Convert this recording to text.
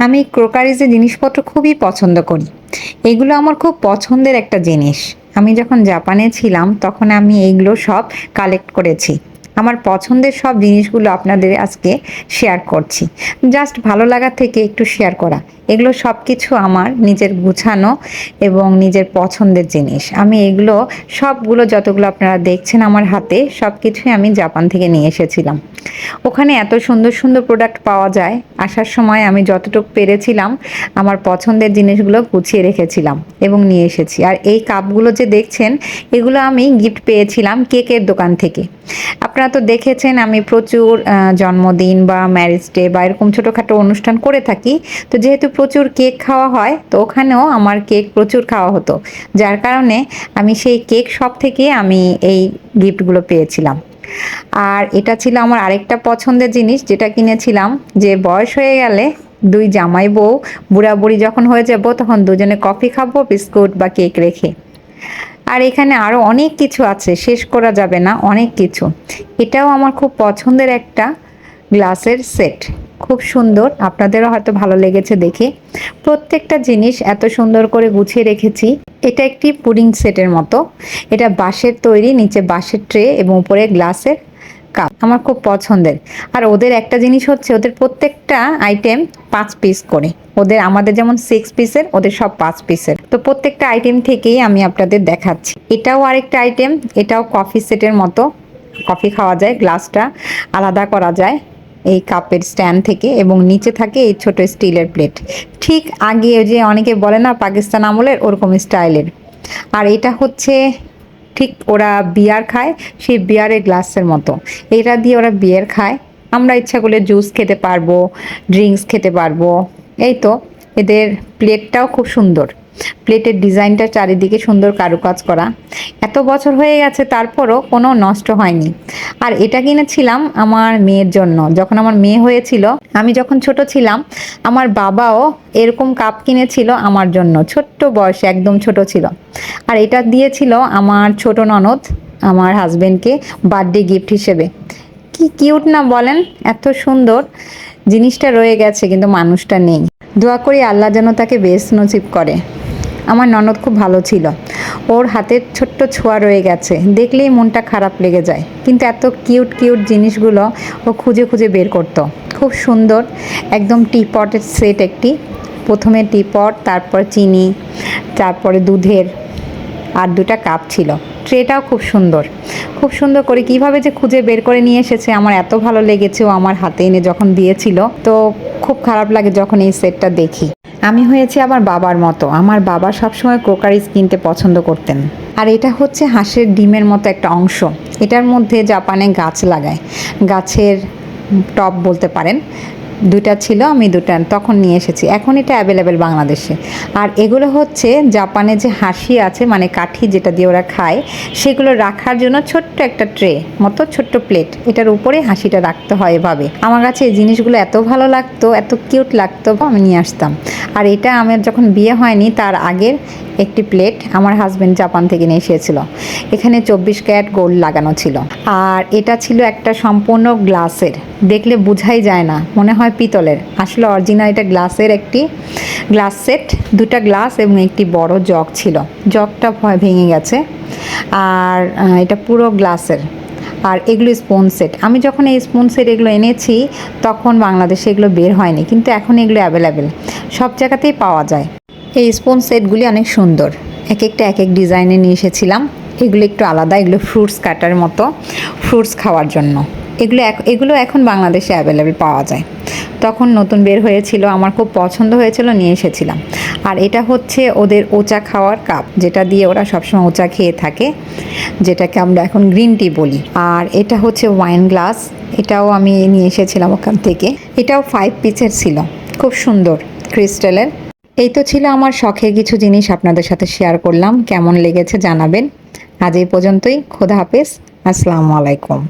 আমি ক্রোকারিজের জিনিসপত্র খুবই পছন্দ করি, এগুলো আমার খুব পছন্দের একটা জিনিস। আমি যখন জাপানে ছিলাম, তখন আমি এইগুলো সব কালেক্ট করেছি। আমার পছন্দের সব জিনিসগুলো আপনাদের আজকে শেয়ার করছি। জাস্ট ভালো লাগার থেকে একটু শেয়ার করা। এগুলো সব কিছু আমার নিজের গুছানো এবং নিজের পছন্দের জিনিস। আমি এগুলো সবগুলো যতগুলো আপনারা দেখছেন আমার হাতে সব কিছুই আমি জাপান থেকে নিয়ে এসেছিলাম। ওখানে এত সুন্দর সুন্দর প্রোডাক্ট পাওয়া যায়। আসার সময় আমি যতটুকু পেরেছিলাম, আমার পছন্দের জিনিসগুলো গুছিয়ে রেখেছিলাম এবং নিয়ে এসেছি। আর এই কাপগুলো যে দেখছেন, এগুলো আমি গিফট পেয়েছিলাম কেকের দোকান থেকে। আপনারা তো দেখেছেন আমি প্রচুর জন্মদিন বা ম্যারেজ ডে বা এরকম ছোটোখাটো অনুষ্ঠান করে থাকি। তো যেহেতু প্রচুর কেক খাওয়া হয়, তো ওখানেও আমার কেক প্রচুর খাওয়া হতো। যার কারণে আমি সেই কেক শপ থেকে আমি এই গিফটগুলো পেয়েছিলাম। আর এটা ছিল আমার আরেকটা পছন্দের জিনিস, যেটা কিনেছিলাম যে বয়স হয়ে গেলে দুই জামাই বউ বুড়া বুড়ি যখন হয়ে যাব তখন দুজনে কফি খাব, বিস্কুট বা কেক রেখে। আর এখানে আরও অনেক কিছু আছে, শেষ করা যাবে না, অনেক কিছু। এটাও আমার খুব পছন্দের একটা গ্লাসের সেট। খুব সুন্দর, আপনাদেরও হয়তো ভালো লেগেছে দেখে। প্রত্যেকটা জিনিস এত সুন্দর করে গুছিয়ে রেখেছি। এটা একটি পুডিং সেটের মতো। এটা বাঁশের তৈরি, নিচে বাঁশের ট্রে এবং উপরে গ্লাসের কাপ আমার খুব পছন্দের। আর ওদের একটা জিনিস হচ্ছে, ওদের প্রত্যেকটা আইটেম পাঁচ পিস করে। ওদের আমাদের যেমন সিক্স পিসের ওদের সব পাঁচ পিসের তো প্রত্যেকটা আইটেম থেকেই আমি আপনাদের দেখাচ্ছি। এটাও আরেকটা আইটেম এটাও কফি সেটের মতো। কফি খাওয়া যায় গ্লাসটা আলাদা করা যায় এই কাপের স্ট্যান্ড থেকে এবং নিচে থাকে এই ছোট স্টিলের প্লেট ঠিক আগে যে অনেকে বলে না, পাকিস্তান আমলের ওরকম স্টাইলের আর এটা হচ্ছে ঠিক ওরা বিয়ার খায়, সেই বিয়ারের গ্লাসের মতো। এটা দিয়ে ওরা বিয়ার খায়। আমরা ইচ্ছা করলে জুস খেতে পারব ড্রিঙ্কস খেতে পারব। এই তো। এদের প্লেটটাও খুব সুন্দর। প্লেটের ডিজাইনটা চারিদিকে সুন্দর কারুকাজ করা। এত বছর হয়ে গেছে, তারপরও কোনো নষ্ট হয়নি। আর এটা কিনেছিলাম আমার মেয়ের জন্য। যখন আমার মেয়ে হয়েছিল, আমি যখন ছোট ছিলাম, আমার বাবাও এরকম কাপ কিনেছিল আমার জন্য। ছোট্ট বয়সে, একদম ছোট ছিল। আর এটা দিয়েছিল আমার ছোট ননদ, আমার হাজবেন্ডকে বার্থডে গিফট হিসেবে। কি কিউট না বলেন? এত সুন্দর জিনিসটা রয়ে গেছে, কিন্তু মানুষটা নেই। দোয়া করি আল্লাহ যেন তাকে বেশ নসিব করে। আমার ননদ খুব ভালো ছিল। ওর হাতের ছোট্ট ছোঁয়া রয়ে গেছে। দেখলেই মনটা খারাপ লেগে যায়। কিন্তু এত কিউট কিউট জিনিসগুলো ও খুঁজে খুঁজে বের করতো। খুব সুন্দর একদম টি পটের সেট একটি। প্রথমে টি পট তারপর চিনি, তারপরে দুধের আর দুটা কাপ ছিল। ট্রেটাও খুব সুন্দর। খুব সুন্দর করে কীভাবে যে খুঁজে বের করে নিয়ে এসেছে, আমার এত ভালো লেগেছে ও আমার হাতে এনে যখন দিয়েছিল, তো খুব খারাপ লাগে যখন এই সেটটা দেখি। আমি হয়েছি আমার বাবার মতো। আমার বাবা সবসময় ক্রোকারিজ কিনতে পছন্দ করতেন। আর এটা হচ্ছে হাঁসের ডিমের মতো একটা অংশ। এটার মধ্যে জাপানে গাছ লাগায়। গাছের টপ বলতে পারেন। দুটা ছিল, আমি দুটা তখন নিয়ে এসেছি। এখন এটা অ্যাভেলেবেল বাংলাদেশে। আর এগুলো হচ্ছে জাপানে যে হাসি আছে মানে কাঠি যেটা দিয়ে ওরা খায়, সেগুলো রাখার জন্য ছোট্ট একটা ট্রে মতো, ছোট্ট প্লেট। এটার উপরে হাসিটা রাখতে হয় এভাবে। আমার কাছে এই জিনিসগুলো এত ভালো লাগতো, এত কিউট লাগতো, আমি নিয়ে আসতাম। আর এটা আমার যখন বিয়ে হয়নি, তার আগের একটি প্লেট আমার হাজব্যান্ড জাপান থেকে নিয়ে এসেছিল। এখানে চব্বিশ ক্যারেট গোল্ড লাগানো ছিল। আর এটা ছিল একটা সম্পূর্ণ গ্লাসের। দেখলে বোঝাই যায় না। মনে হয় পিতলের। আসলে অরিজিনাল এটা গ্লাসের একটি গ্লাস সেট দুটা গ্লাস এবং একটি বড় জগ ছিল। জগটা ভয় ভেঙে গেছে। আর এটা পুরো গ্লাসের আর এগুলো স্পুন সেট আমি যখন এই স্পুন সেট এগুলো এনেছি, তখন বাংলাদেশে এগুলো বের হয়নি। কিন্তু এখন এগুলো অ্যাভেলেবেল সব জায়গাতেই পাওয়া যায়। এই স্পুন সেটগুলি অনেক সুন্দর। এক একটা এক এক ডিজাইনে নিয়ে এসেছিলাম। এগুলো একটু আলাদা। এগুলো ফ্রুটস কাটার মতো ফ্রুটস খাওয়ার জন্য। এগুলো এগুলো এখন বাংলাদেশে অ্যাভেলেবেল পাওয়া যায়। তখন নতুন বের হয়েছিল, আমার খুব পছন্দ হয়েছিল, নিয়ে এসেছিলাম। আর এটা হচ্ছে ওদের ওচা খাওয়ার কাপ যেটা দিয়ে ওরা সবসময় ওচা খেয়ে থাকে, যেটাকে আমরা এখন গ্রিন টি বলি। আর এটা হচ্ছে ওয়াইন গ্লাস এটাও আমি নিয়ে এসেছিলাম ওখান থেকে। এটাও ফাইভ পিসের ছিল, খুব সুন্দর ক্রিস্টালের এই তো ছিল আমার শখের কিছু জিনিস আপনাদের সাথে শেয়ার করলাম। কেমন লেগেছে জানাবেন। আজ এই পর্যন্তই, খোদা হাফেজ, আসসালামু আলাইকুম।